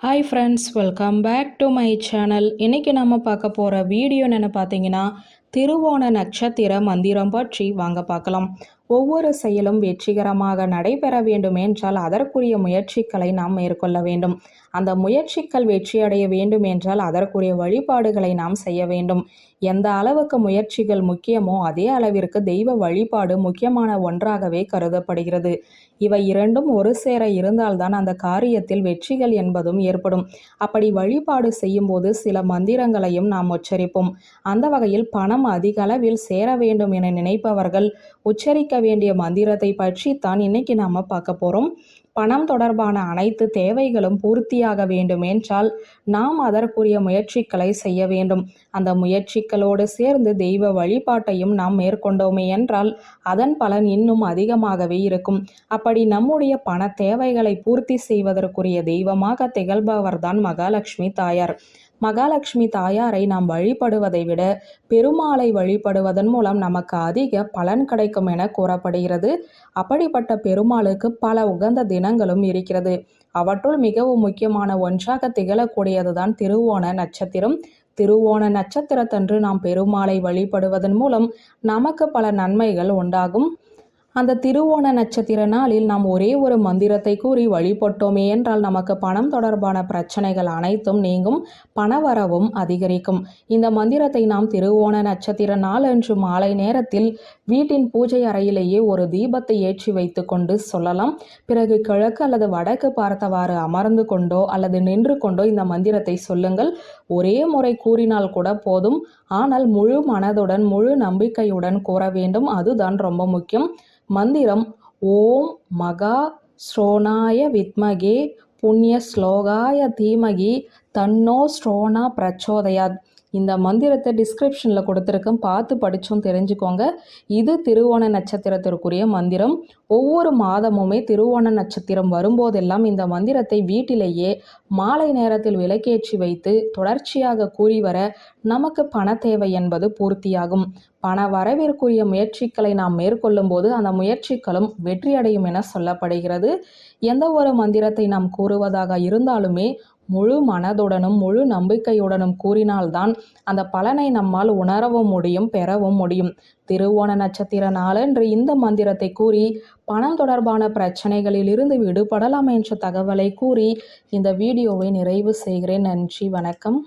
Hi friends welcome back to my channel இன்றைக்கி நம்ம பார்க்க போகிற வீடியோ என்னென்னு பார்த்தீங்கன்னா திருவோண நட்சத்திர மந்திரம் பற்றி வாங்க பார்க்கலாம். ஒவ்வொரு செயலும் வெற்றிகரமாக நடைபெற வேண்டும் என்றால் அதற்குரிய முயற்சிகளை நாம் மேற்கொள்ள வேண்டும். அந்த முயற்சிகள் வெற்றியடைய வேண்டும் என்றால் அதற்குரிய வழிபாடுகளை நாம் செய்ய வேண்டும். எந்த அளவுக்கு முயற்சிகள் முக்கியமோ அதே அளவிற்கு தெய்வ வழிபாடு முக்கியமான ஒன்றாகவே கருதப்படுகிறது. இவை இரண்டும் ஒரு சேர இருந்தால்தான் அந்த காரியத்தில் வெற்றிகள் என்பதும் ஏற்படும். அப்படி வழிபாடு செய்யும்போது சில மந்திரங்களையும் நாம் உச்சரிப்போம். அந்த வகையில் பணம் அதிக அளவில் சேர வேண்டும் என நினைப்பவர்கள் உச்சரிக்க வேண்டிய மந்திரத்தை பற்றி தான் இன்னைக்கு நாம பார்க்க போறோம். பணம் தொடர்பான அனைத்து தேவைகளும் பூர்த்தியாக வேண்டும் என்றால் நாம் அதற்குரிய முயற்சிகளை செய்ய வேண்டும். அந்த முயற்சிகளோடு சேர்ந்து தெய்வ வழிபாட்டையும் நாம் மேற்கொண்டோமே என்றால் அதன் பலன் இன்னும் அதிகமாகவே இருக்கும். அப்படி நம்முடைய பண தேவைகளை பூர்த்தி செய்வதற்குரிய தெய்வமாக திகழ்பவர்தான் மகாலட்சுமி தாயார். மகாலட்சுமி தாயாரை நாம் வழிபடுவதை விட பெருமாளை வழிபடுவதன் மூலம் நமக்கு அதிக பலன் கிடைக்கும் என கூறப்படுகிறது. அப்படிப்பட்ட பெருமாளுக்கு பல உகந்த தினங்களும் இருக்கிறது. அவற்றுள் மிகவும் முக்கியமான ஒன்றாக திகழக்கூடியதுதான் திருவோண நட்சத்திரம். திருவோண நட்சத்திரத்தன்று நாம் பெருமாளை வழிபடுவதன் மூலம் நமக்கு பல நன்மைகள் உண்டாகும். அந்த திருவோண நட்சத்திர நாளில் நாம் ஒரே ஒரு மந்திரத்தை கூறி வழிபட்டோமே என்றால் நமக்கு பணம் தொடர்பான பிரச்சனைகள் அனைத்தும் நீங்கும் பணவரவும் அதிகரிக்கும். இந்த மந்திரத்தை நாம் திருவோண நட்சத்திர நாள் அன்று மாலை நேரத்தில் வீட்டின் பூஜை அறையிலேயே ஒரு தீபத்தை ஏற்றி வைத்து கொண்டு சொல்லலாம். பிறகு கிழக்கு அல்லது வடக்கு பார்த்தவாறு அமர்ந்து கொண்டோ அல்லது நின்று கொண்டோ இந்த மந்திரத்தை சொல்லுங்கள். ஒரே முறை கூறினால் கூட போதும். ஆனால் முழு மனதுடன் முழு நம்பிக்கையுடன் கூற வேண்டும். அதுதான் ரொம்ப முக்கியம். மந்திரம் ஓம் மகா ஸ்ரோணாய வித்மகே புண்ணிய ஸ்லோகாய தீமகி தன்னோ ஸ்ரோணா பிரச்சோதயாத். இந்த மந்திரத்தை டிஸ்கிரிப்ஷனில் கொடுத்துருக்கேன் பார்த்து படித்தும் தெரிஞ்சுக்கோங்க. இது திருவோண நட்சத்திரத்திற்குரிய மந்திரம். ஒவ்வொரு மாதமுமே திருவோண நட்சத்திரம் வரும்போதெல்லாம் இந்த மந்திரத்தை வீட்டிலேயே மாலை நேரத்தில் விலக்கேற்றி வைத்து தொடர்ச்சியாக கூறி வர நமக்கு பண தேவை என்பது பூர்த்தியாகும். பண வரவிற்குரிய முயற்சிகளை நாம் மேற்கொள்ளும் போது அந்த முயற்சிகளும் வெற்றியடையும் என சொல்லப்படுகிறது. எந்த ஒரு மந்திரத்தை நாம் கூறுவதாக இருந்தாலுமே முழு மனதுடனும் முழு நம்பிக்கையுடனும் கூறினால்தான் அந்த பலனை நம்மால் உணரவும் முடியும் பெறவும் முடியும். திருவோண நட்சத்திர நாளன்று இந்த மந்திரத்தை கூறி பணம் தொடர்பான பிரச்சனைகளில் இருந்து விடுபடலாம் என்ற தகவலை கூறி இந்த வீடியோவை நிறைவு செய்கிறேன். நன்றி வணக்கம்.